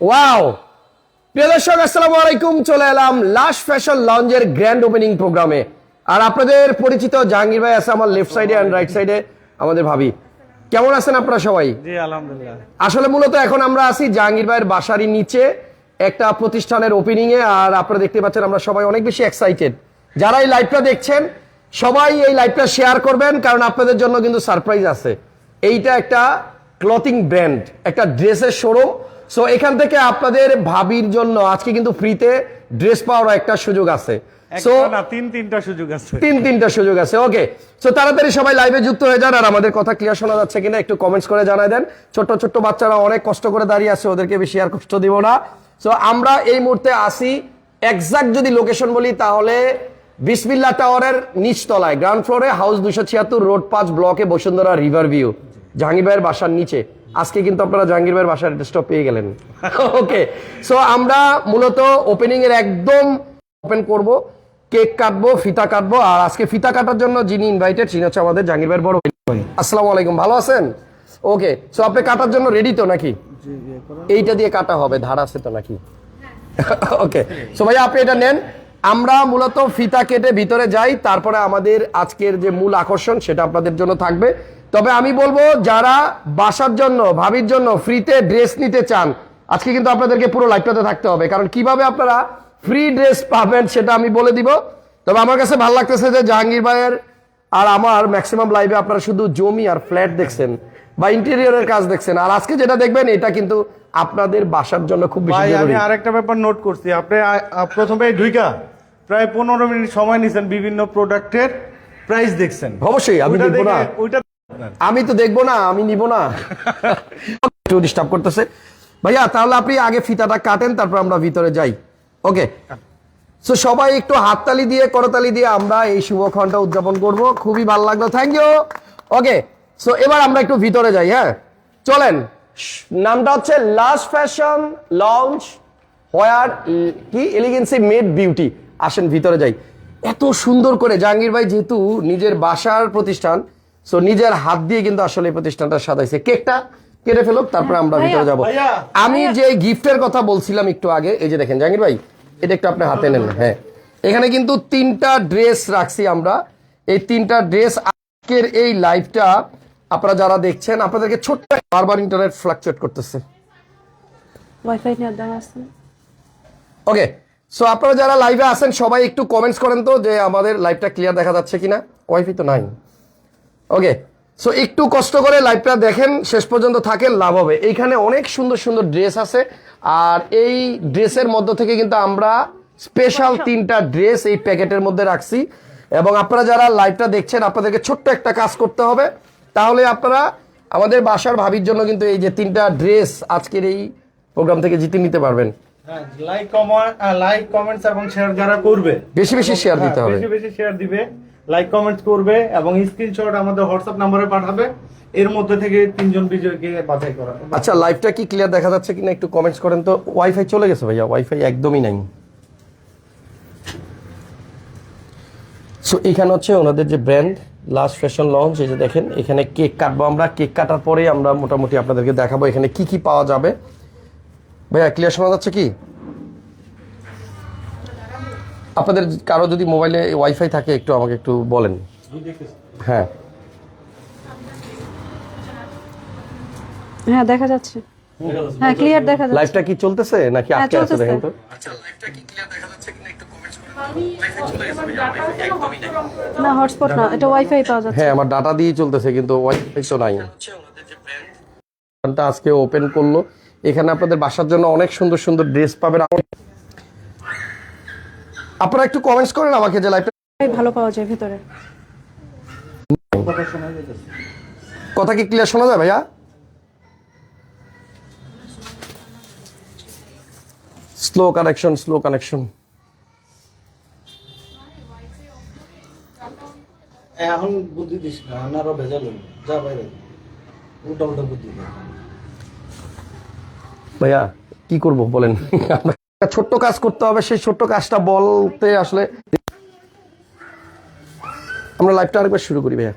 Wow প্রিয় দর্শক আসসালামু আলাইকুম। চলে এলাম লাস্ট ফ্যাশন লঞ্চের গ্র্যান্ড ওপেনিং প্রোগ্রামে আর আপনাদের পরিচিত জাহাঙ্গীর ভাই আছে আমার লেফট সাইডে অ্যান্ড রাইট সাইডে আমাদের ভাবি। কেমন আছেন আপনারা সবাই? জি আলহামদুলিল্লাহ। আসলে মূলত এখন আমরা আছি জাহাঙ্গীর ভাইয়ের বাসারই নিচে একটা প্রতিষ্ঠানের ওপেনিং এ। আর আপনারা দেখতে পাচ্ছেন আমরা সবাই অনেক বেশি এক্সাইটেড যারা এই লাইভটা দেখছেন সবাই এই লাইভটা শেয়ার করবেন কারণ আপনাদের জন্য কিন্তু সারপ্রাইজ আছে। এইটা একটা ক্লথিং ব্র্যান্ড একটা ড্রেসের শোরুম সো এখান থেকে আপনাদের ভাবির জন্য আজকে কিন্তু ফ্রিতে ড্রেস পাওয়ার একটা সুযোগ আছে। সো তিন তিনটা সুযোগ আছে। তিন তিনটা সুযোগ আছে। ওকে সো তাড়াতাড়ি সবাই লাইভে যুক্ত হয়ে যান আর আমাদের কথা ক্লিয়ার শোনা যাচ্ছে কিনা একটু কমেন্টস করে দেন। ছোট্ট বাচ্চারা অনেক কষ্ট করে দাঁড়িয়ে আছে ওদেরকে বেশি আর কষ্ট দিব না। সো আমরা এই মুহূর্তে আসি যদি লোকেশন বলি তাহলে বিসমিল্লা টাওয়ারের নিচতলায় গ্রাউন্ড ফ্লোরে হাউস দুশো ছিয়াত্তর রোড পাঁচ ব্লকে বসুন্ধরা রিভার ভিউ জাহাঙ্গীর ভাইয়ের বাসার নিচে। আজকে কিন্তু আপনারা জাহাঙ্গীর ভাইয়ের বাসার অ্যাড্রেসটা পেয়ে গেলেন। ওকে সো আমরা মূলত ওপেনিং এর একদম ওপেন করব কেক কাটবো ফিতা কাটবো আর আজকে ফিতা কাটার জন্য যিনি ইনভাইটেড তিনি হচ্ছে আমাদের জাহাঙ্গীর ভাইয়ের বড় ভাই। আসসালামু আলাইকুম ভালো আছেন? ওকে সো আপনি কাটার জন্য রেডি তো নাকি? এইটা দিয়ে কাটা হবে ধার আছে তো নাকি? ওকে সো ভাইয়া আপনি এটা নেন। আমরা মূলত ফিতা কেটে ভিতরে যাই তারপরে আমাদের আজকের যে মূল আকর্ষণ সেটা আপনাদের জন্য থাকবে। তবে আমি বলব যারা বাসার জন্য ভাবির জন্য ফ্রিতে ড্রেস নিতে চান আজকে কিন্তু আপনাদেরকে পুরো লাইফটাতে থাকতে হবে। কারণ কীভাবে আপনারা ফ্রি ড্রেস পাবেন সেটা আমি বলে দিব। তবে আমার কাছে ভালো লাগতেছে যে জাহাঙ্গীর ভাইয়ের আর আমার ম্যাক্সিমাম লাইভে আপনারা শুধু জমি আর ফ্ল্যাট দেখছেন বা ইন্টেরিয়রের কাজ দেখছেন। আর আজকে যেটা দেখবেন এটা কিন্তু আপনাদের বাসার জন্য খুব বেশি আমি আরেকটা ব্যাপার নোট করছি। আপনি প্রথমে ঢুইকা প্রায় পনেরো মিনিট সময় নিছেন বিভিন্ন প্রোডাক্টের প্রাইস দেখছেন। অবশ্যই, আমি দেখব না। ওইটা। আমি তো দেখব না, আমি নিব না। একটু ডিস্টার্ব করতেছে। ভাইয়া, তাহলে আপনি আগে ফিতাটা কাটেন, তারপর আমরা ভিতরে যাই। ওকে সো সবাই একটু হাততালি দিয়ে, করতালি দিয়ে আমরা এই শুভক্ষণটা উদযাপন করব। খুবই ভালো লাগল। থ্যাংক ইউ ওকে সো এবার আমরা একটু ভিতরে যাই হ্যাঁ? চলেন। নামটা হচ্ছে লাস্ট ফ্যাশন লঞ্চ হোয়ার কি? এলিগেন্সি মেড বিউটি আসেন, ভিতরে যাই। এত সুন্দর করে, জাহাঙ্গীর ভাই যেহেতু নিজের বাসার প্রতিষ্ঠান সো নিজের হাত দিয়ে কিন্তু আসলে এই প্রতিষ্ঠানটা সাজাইছে। কেকটা কেটে ফেলো তারপর আমরা ভিতরে যাব। আমি যে গিফটের কথা বলছিলাম একটু আগে এই যে দেখেন জাহাঙ্গীর ভাই এটা একটু আপনি হাতে নেন হ্যাঁ। এখানে কিন্তু তিনটা ড্রেস রাখছি আমরা। এই তিনটা ড্রেস আজকের এই লাইভটা আপনারা যারা দেখছেন আপনাদেরকে ছোট্ট বারবার ইন্টারনেট ফ্লাকচুয়েট করতেছে। ওয়াইফাই ওকে সো আপনারা যারা লাইভে আছেন সবাই একটু কমেন্টস করেন তো যে আমাদের লাইভটা ক্লিয়ার দেখা যাচ্ছে কিনা। ওয়াইফাই তো নাই। ওকে সো একটু কষ্ট করে লাইভটা দেখেন শেষ পর্যন্ত থাকেন লাভ হবে। এইখানে অনেক সুন্দর সুন্দর ড্রেস আছে। আর এই ড্রেসের মধ্য থেকে কিন্তু আমরা স্পেশাল তিনটা ড্রেস এই প্যাকেটের মধ্যে রাখছি। এবং আপনারা যারা লাইভটা দেখছেন আপনাদেরকে ছোট্ট একটা কাজ করতে হবে। তাহলে আপনারা আমাদের বাসার ভাবির জন্য কিন্তু এই যে তিনটা ড্রেস আজকের এই প্রোগ্রাম থেকে জিতে নিতে পারবেন। হ্যাঁ লাইক কমেন্ট লাইক কমেন্টস এবং শেয়ার যারা করবে। বেশি বেশি শেয়ার দিতে হ্যাঁ, হবে। বেশি বেশি শেয়ার দিবে। লাইক কমেন্টস করবে এবং স্ক্রিনশট আমাদের হোয়াটসঅ্যাপ নম্বরে পাঠাবে। এর মধ্যে থেকে তিনজন বিজয়কে বাছাই করা। আচ্ছা লাইভটা কি ক্লিয়ার দেখা যাচ্ছে কিনা একটু কমেন্টস করেন তো। ওয়াইফাই চলে গেছে ভাইয়া ওয়াইফাই একদমই নাই। সো এখানে হচ্ছে ওনাদের যে ব্র্যান্ড লাস্ট ফ্যাশন লঞ্চ এই যে দেখেন, এখানে কেক কাটবো আমরা। কেক কাটার পরে আমরা মোটামুটি আপনাদেরকে দেখাবো এখানে কি কি পাওয়া যাবে। ভাইয়া ক্লিয়ার শোনা যাচ্ছে কি? আপনাদের কারও যদি মোবাইলে ওয়াইফাই থাকে একটু আমাকে একটু বলেন। হ্যাঁ। হ্যাঁ দেখা যাচ্ছে। হ্যাঁ ক্লিয়ার দেখা যাচ্ছে। লাইভটা কি চলতেছে নাকি হ্যাঁ, আটকে আছে দেখেন তো? আচ্ছা লাইভটা কি ক্লিয়ার দেখা যাচ্ছে কিনা একটু কমেন্টস করে না হটস্পট না এটা ওয়াইফাই পাওয়া যাচ্ছে। হ্যাঁ আমার ডাটা দিয়ে চলতেছে কিন্তু ওয়াইফাই তো নাই। আজকে ওপেন করল। এখানে আপনাদের বাসার জন্য অনেক সুন্দর সুন্দর ড্রেস পাবেন। আপনারা একটু কমেন্টস করেন আমাকে যে লাইভটা ভালো পাওয়া যায় ভিতরে। কথা কি ক্লিয়ার শোনা যায় ভাইয়া? স্লো কানেকশন স্লো কানেকশন এখন বুদ্ধি দিস না আনারও ভেজাল যা বাইরে। উল্টা উল্টা বুদ্ধি ভাইয়া কি করব বলেন? একটা ছোট্ট কাজ করতে হবে, সেই ছোট্ট কাজটা বলতে আসলে আমরা লাইভটা আরেকবার শুরু করি ভাইয়া।